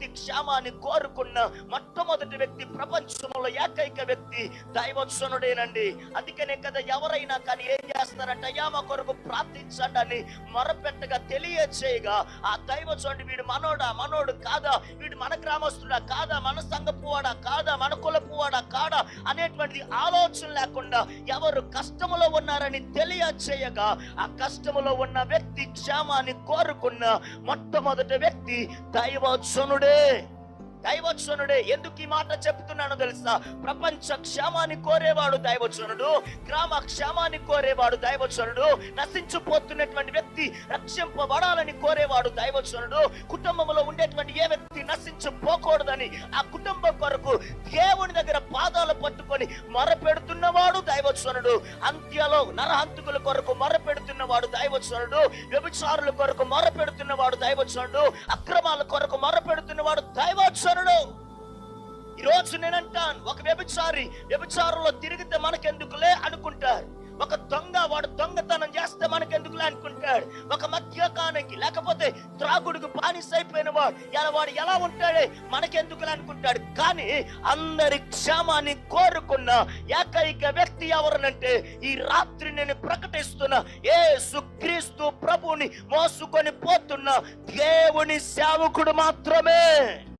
వ్యక్తి క్షేమాన్ని కోరుకున్న మొట్టమొదటి వ్యక్తి ప్రపంచంలో ఏకైక వ్యక్తి దైవత్సనుడేనండి అందుకనే కదా ఎవరైనా కానీ ఏ చేస్తారంటే అయ్యా మా కొరకు ప్రార్థించండి అని మొరపెట్టగా తెలియచేయగా ఆ దైవ చూడండి వీడు మనోడా మనోడు కాదా వీడు మన గ్రామస్తుడా కాదా మన సంఘపువాడా కాదా మన కులపువాడా కాదా అనేటువంటిది ఆలోచన లేకుండా ఎవరు కష్టములో ఉన్నారని తెలియచేయగా ఆ కష్టములో ఉన్న వ్యక్తి క్షేమాన్ని కోరుకున్న మొట్టమొదటి వ్యక్తి దైవోత్సనుడే దైవోత్సనుడే ఎందుకు ఈ మాట చెప్తున్నానో తెలుసా? ప్రపంచ క్షేమాన్ని కోరేవాడు దైవోత్సనుడు గ్రామ క్షేమాన్ని కోరేవాడు దైవోత్సనుడు నశించిపోతున్నటువంటి వ్యక్తి రక్షింపబడాలని కోరేవాడు దైవోత్సనుడు కుటుంబంలో ఉండేటువంటి ఏ వ్యక్తి నశించిపోకూడదని ఆ కుటుంబం కొరకు దేవుని దగ్గర పాదాలు పట్టుకొని మొరపెడుతున్నవాడు దైవోత్సనుడు అంత్యలో నరహంతుకుల కొరకు మొరపెడుతున్నవాడు దైవోత్సనుడు వ్యభిచారుల కొరకు మొరపెడుతున్నవాడు దైవోత్సనుడు అక్రమాల కొరకు మొరపెడుతున్నవాడు దైవోత్సనుడు ఈ రోజు నేనంటాను ఒక వ్యభిచారి వ్యభిచారంలో తిరిగితే మనకెందుకులే అనుకుంటారు. ఒక దొంగ వాడు దొంగతనం చేస్తే మనకెందుకులే అనుకుంటాడు. ఒక మద్యకానికి లేకపోతే త్రాగుడికి బానిస అయిపోయిన వాడు. ఎలా వాడు ఎలా ఉంటాడే? మనకెందుకు అనుకుంటాడు. కానీ అందరి క్షేమాన్ని కోరుకున్న ఏకైక వ్యక్తి ఎవరనంటే ఈ రాత్రి నేను ప్రకటిస్తున్న ఏ సుక్రీస్తు ప్రభుని మోసుకొని పోతున్న దేవుని సేవకుడు మాత్రమే.